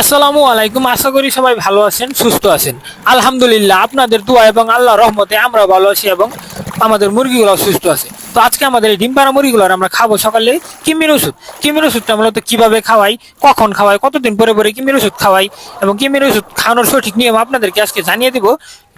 আসসালামু আলাইকুম, আশা করি সবাই ভালো আছেন, সুস্থ আছেন। আলহামদুলিল্লাহ, আপনাদের দোয়া এবং আল্লাহ রহমতে আমরা ভালো আছি এবং আমাদের মুরগিগুলো সুস্থ আছে। তো আজকে আমাদের এই ডিম পাড়া মুরগিগুলো আমরা খাব সকালে কিমির ওষুধ। কিমির ওষুধটা মূলত কীভাবে খাওয়াই, কখন খাওয়াই, কতদিন পরে পরে কিমির ওষুধ খাওয়াই এবং কিমির ওষুধ খাওয়ানোর সঠিক নিয়ম আপনাদেরকে আজকে জানিয়ে দিব।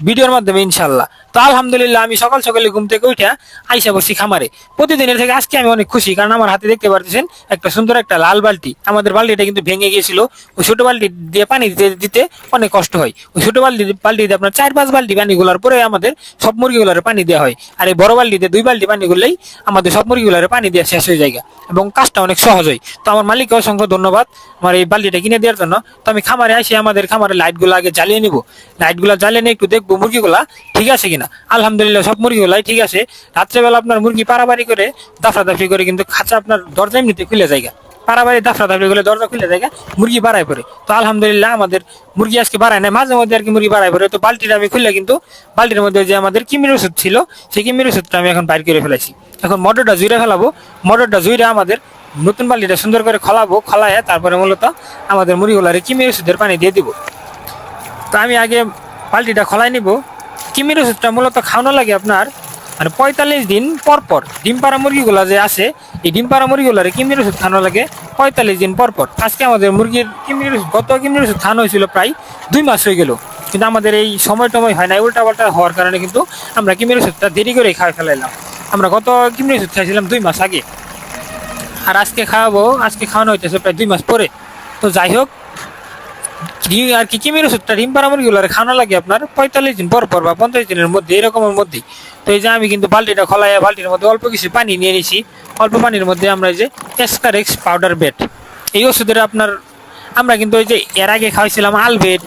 ভিডিওর মাধ্যমে ইনশাল্লাহ তো আলহামদুলিল্লাহ, আমি সকাল সকালে ঘুম থেকে উঠে আইসা বসি খামারে। প্রতিদিনের থেকে আজকে আমি অনেক খুশি, কারণ আমার হাতে দেখতে পারতেছেন, একটা সুন্দর একটা লাল বালতি। আমাদের বালতিটা কিন্তু ভেঙে গিয়েছিল। ওই ছোট বালতি দিয়ে পানি দিতে দিতে অনেক কষ্ট হয়। ওই ছোট বালতি বালতি দিয়ে আপনার চার, পাঁচ বালতি পানি গুলার পরে আমাদের সব মুরগিগুলার পানি দেওয়া হয়। আর এই বড় বালতিতে দুই বালতি পানি গুললেই আমাদের সব মুরগিগুলার পানি দেওয়া শেষ হয়ে যায় এবং কাজটা অনেক সহজ হয়। তো আমার মালিককে অসংখ্য ধন্যবাদ আমার এই বালতিটা কিনে দেওয়ার জন্য। তো আমি খামারে আসি, আমাদের খামারে লাইটগুলো আগে জ্বালিয়ে নিব। লাইটগুলো জ্বালিয়ে নিয়ে একটু দেখব মুরগিগুলা ঠিক আছে কিনা? আলহামদুলিল্লাহ সব মুরগিগুলাই ঠিক আছে। রাত্রেবেলা আপনার মুরগি পারাবারি করে দাফাদাফি করে কিন্তু খাঁচা আপনার দরজা এমনিতে খুলে যায় পারাবারি দাফরা দাফরি করলে দরজা খুলে যায় মুরগি বাড়ায় পড়ে। তো আলহামদুলিল্লাহ আমাদের মুরগি আজকে বাড়ায় না মাঝে মধ্যে আর কি মুরগি বাড়ায় পড়ে। তো বালতিটা আমি খুললে কিন্তু বালতির মধ্যে যে আমাদের কিমির ওষুধ ছিল, সেই কিমির ওষুধটা আমি এখন বাইর করে ফেলেছি এখন মটরটা জুড়ে ফেলাবো। মটরটা জুড়ে আমাদের নতুন বালতিটা সুন্দর করে খলাবো খলায় তারপরে মূলত আমাদের মুরগিগুলারে কিমির ওষুধের পানি দিয়ে দিব। তো আমি আগে বালতিটা খলাই নিব। কিমির ওষুধটা মূলত খাওয়ানো লাগে আপনার মানে পঁয়তাল্লিশ দিন পর পর ডিম পাড়া মুরগিগুলো যে আছে, এই ডিম পাড়া মুরগিগুলোরে কিমির ওষুধ খাওয়ানো লাগে পঁয়তাল্লিশ দিন পর পর। আজকে আমাদের মুরগির কিমির ওষুধ, গত কিমির ওষুধ খাওয়ানো হয়েছিল প্রায় দুই মাস হয়ে গেল। কিন্তু আমাদের এই সময় টময় হয় না উল্টা পাল্টা হওয়ার কারণে কিন্তু আমরা কিমির ওষুধটা দেরি করে খাওয়া ফেলাইলাম। আমরা গত কিমির ওষুধ খাইছিলাম দুই মাস আগে। আর আজকে খাওয়াবো, আজকে খাওয়ানো হইতেছে প্রায় দুই মাস পরে। তো যাই হোক ডিম আর কি, কিমির ওষুধটা? ডিম পাড়া মুরগিগুলো খাওয়ানো লাগে আপনার পঁয়তাল্লিশ দিন পর পর বা পঞ্চাশ দিনের মধ্যে, এরকমের মধ্যেই। তো এই যে আমি কিন্তু বালতিটা খোলাই, বালতির মধ্যে অল্প কিছু পানি নিয়ে নিছি। অল্প পানির মধ্যে আমরা এই যে এক্স পাউডার বেড। এই ওষুধের আপনার, আমরা কিন্তু ওই যে এর আগে খাওয়াইছিলাম আলবেট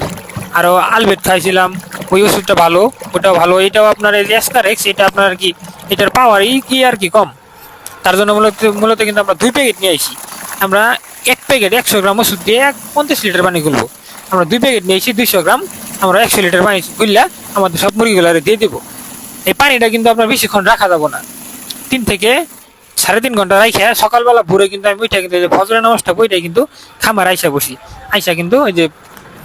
আরও আলবেট খাইছিলাম ওই ওষুধটা ভালো, ওটাও ভালো। এটাও আপনার এই যে এক্স এটা আপনার কি, এটার পাওয়ার এই কি আর কি কম। তার জন্য মূলত মূলত কিন্তু আমরা দুই প্যাকেট নিয়ে আসি আমরা এক প্যাকেট একশো গ্রাম ওষুধ দিয়ে এক পঞ্চাশ লিটার পানি গুলবো। আমরা দুই প্যাকেট নিয়েছি দুইশো গ্রাম, আমরা একশো লিটার পানি গুললা আমাদের সব মুরগিগুলো দিয়ে দেবো। এই পানিটা কিন্তু আপনার বেশিক্ষণ রাখা যাব না। তিন থেকে সাড়ে তিন ঘণ্টা রাখে সকালবেলা ভোরে কিন্তু আমি ওইটা কিন্তু ফজরের নামাজটা বইটাই কিন্তু খামার আইসা বসি। আইসা কিন্তু ওই যে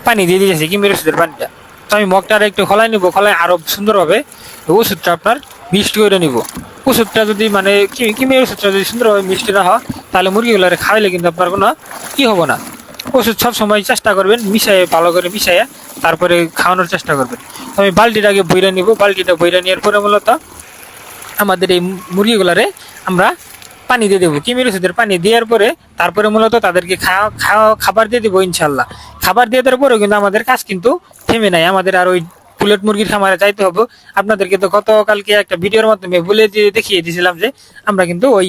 পানি দিয়ে দিয়েছি কিমির ওষুধের পানিটা। তো আমি মগটা আর একটু খলাই নিবো খলাই আরও সুন্দরভাবে ওষুধটা আপনার মিষ্টি করে নিব। ওষুধটা যদি মানে কি- কিমির ওষুধটা যদি সুন্দরভাবে না হয়, তাহলে মুরগিগুলো খাওয়াইলে কিন্তু আপনার কোনো কি হব না। ওষুধ সব সময় চেষ্টা করবেন মিশাইয়ে ভালো করে মিশাইয়ে তারপরে খাওয়ানোর চেষ্টা করবেন। আমি বালতিটা আগে বইরা নিব, বালতিটা বইরা নেওয়ার পরে মূলত আমাদের এই মুরগিগুলারে আমরা পানি দিয়ে দেবো। কিমির ওষুধের পানি দেওয়ার পরে তারপরে মূলত তাদেরকে খাওয়া খাওয়া, খাবার দিয়ে দেবো ইনশাল্লাহ খাবার দিয়ে দেওয়ার পরেও কিন্তু আমাদের কাজ কিন্তু থেমে নাই। আমাদের আর ওই পুলেট মুরগির খামারে যাইতে হবে। আপনাদেরকে তো গতকালকে একটা ভিডিওর মাধ্যমে বলে দিয়ে দেখিয়ে দিয়েছিলাম যে আমরা কিন্তু ওই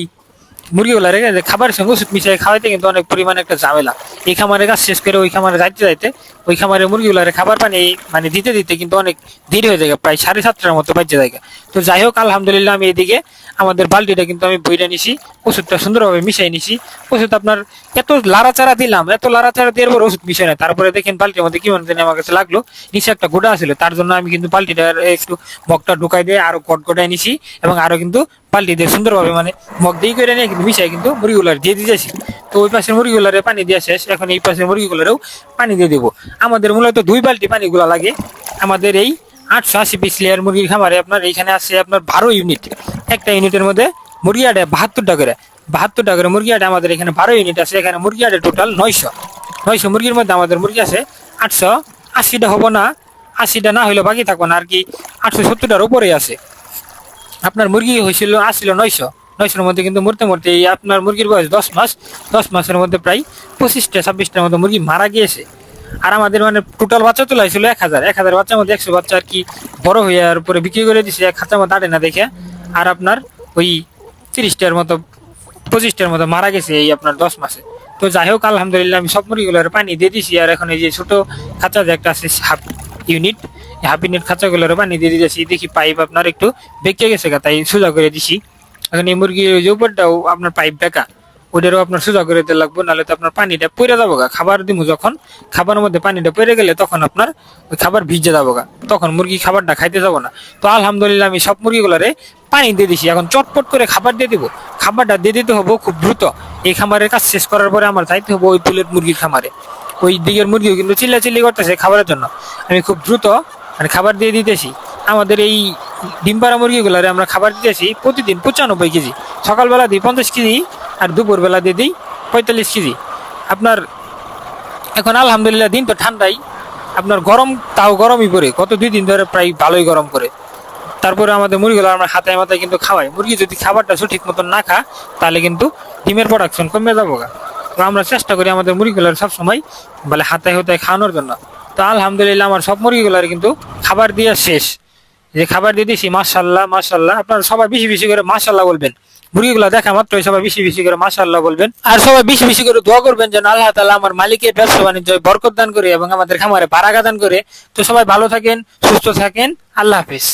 মুরগিগুলারে রেখে খাবারের সঙ্গে ওষুধ মিশিয়ে খাওয়াইতে কিন্তু অনেক পরিমাণে একটা ঝামেলা। এই খামারের কাজ শেষ করে ওই খামারে যাইতে যাইতে ওই খামারের মুরগিগুলারে খাবার পানি মানে দিতে দিতে কিন্তু অনেক দেরি হয়ে যায়, প্রায় সাড়ে সাতটার মতো বাজে যায়। তো যাই হোক, আলহামদুলিল্লাহ আমি এদিকে আমাদের বালতিটা কিন্তু আমি বইটা নিছি, ওষুধটা সুন্দরভাবে মিশাই নিছি। ওষুধ আপনার এত লাড়াচাড়া দিলাম, এত লাড়াচাড়া দেওয়ার পর ওষুধ মিশাই না তারপরে দেখেন বালতির মধ্যে কেমন জানি আমার কাছে লাগল, নিচে একটা গোটা ছিল, তার জন্য আমি কিন্তু বালতিটা একটু মগটা ঢুকাই দিয়ে আরও কট গোটায় নিছি এবং আরও কিন্তু বালতি দিয়ে সুন্দরভাবে মানে মগ দিয়ে করে নিয়ে কিন্তু মিশাই কিন্তু মুরগিগুলার দিয়ে দিয়েছি। তো ওই পাশের মুরগিগুলারে পানি দেওয়া শেষ, এখন এই পাশের মুরগিগুলারেও পানি দিয়ে দেবো। আমাদের মূলত দুই বালতি পানিগুলো লাগে। আমাদের এই আটশো আশি পিস লেয়ার মুরগির খামারে আপনার এইখানে আছে আপনার বারো ইউনিট একটা ইউনিটের মধ্যে মুরগি আটে বাহাত্তর করে। বাহাত্তর করে মুরগি আটে আমাদের এখানে বারো ইউনিট আছে, এখানে মুরগি আটে টোটাল নয়শো। নয়শো মুরগির মধ্যে আমাদের মুরগি আছে আটশো আশিটা হব না আশিটা না হইলে বাকি থাকব না, আর কি আটশো সত্তরটার উপরেই আছে। আপনার মুরগি হয়েছিল আসছিল নয়শো। নয়শোর মধ্যে কিন্তু মরতে মরতে এই আপনার মুরগির বয়স দশ মাস। দশ মাসের মধ্যে প্রায় পঁচিশটা ছাব্বিশটার মতো মুরগি মারা গিয়েছে। আর আমাদের মানে টোটাল বাচ্চা তোলা হয়েছিল এক হাজার। এক হাজার বাচ্চার মধ্যে একশো বাচ্চা আর কি বড় হয়ে আর পরে বিক্রি করে দিছে। এক খাঁচার মতো আটে না দেখে। আর আপনার ওই তিরিশটার মতো, পঁচিশটার মতো মারা গেছে এই আপনার দশ মাসে। তো যাই হোক, আলহামদুলিল্লাহ আমি সব মুরগিগুলোর পানি দিয়ে দিছি। আর এখন এই যে ছোট খাঁচা যে একটা আছে, হাফ ইউনিট হাফ ইউনিট খাঁচাগুলোর পানি দিয়ে দিয়েছি দেখি পাইপ আপনার একটু বেঁকে গেছে তাই সোজা করে দিছি। এখন এই মুরগির যে উপরটাও আপনার পাইপ বেঁকা। ওটারও আপনার সোজা করে দিতে লাগবো, নাহলে তো আপনার পানিটা পড়ে যাব গা খাবার দিব যখন, খাবারের মধ্যে পানিটা পড়ে গেলে তখন আপনার ওই খাবার ভিজে যাব গা তখন মুরগি খাবারটা খাইতে যাব না। তো আলহামদুলিল্লাহ আমি সব মুরগিগুলারে পানি দিয়ে দিছি। এখন চটপট করে খাবার দিয়ে দিব। খাবারটা দিয়ে দিতে হব খুব দ্রুত। এই খামারের কাজ শেষ করার পরে আমার যাইতে হবে ওই পুলেট মুরগির খামারে। ওই দিকের মুরগিও কিন্তু চিল্লাচিল্লি করতেছে খাবারের জন্য। আমি খুব দ্রুত মানে খাবার দিয়ে দিতেছি। আমাদের এই ডিম পাড়া মুরগিগুলারে আমরা খাবার দিতেছি প্রতিদিন পঁচানব্বই কেজি। সকালবেলা দিই পঞ্চাশ কেজি আর দুপুরবেলা দিয়ে দিই, পঁয়তাল্লিশ কেজি। আপনার এখন আলহামদুলিল্লাহ দিন তো ঠান্ডাই। আপনার গরম তাও গরমই পড়ে, গত দুই দিন ধরে প্রায় ভালোই গরম করে তারপরে আমাদের মুরগিগুলো আমরা হাতায় মাথায় কিন্তু খাওয়াই। মুরগি যদি খাবারটা সঠিক মতন না খা, তাহলে কিন্তু ডিমের প্রোডাকশন কমে যাব। তো আমরা চেষ্টা করি আমাদের মুরগিগুলোর সবসময় বলে হাতায় হাতায় খাওয়ানোর জন্য। তো আলহামদুলিল্লাহ আমার সব মুরগিগুলোর কিন্তু খাবার দিয়ে শেষ। যে খাবার দিয়ে দিয়েছি মাশাল্লাহ মাশাল্লাহ আপনারা সবাই বেশি বেশি করে মাশাল্লাহ বলবেন। মুরগিগুলো দেখা মাত্রই সবাই বেশি বেশি করে মাসাল্লাহ বলবেন। আর সবাই বেশি বেশি করে দোয়া করবেন যেন আল্লাহ তালা আমার মালিকের ব্যবসা বাণিজ্য বরকত দান করে এবং আমাদের খামারে বারাকা দান করে। তো সবাই ভালো থাকেন, সুস্থ থাকেন, আল্লাহ হাফিজ।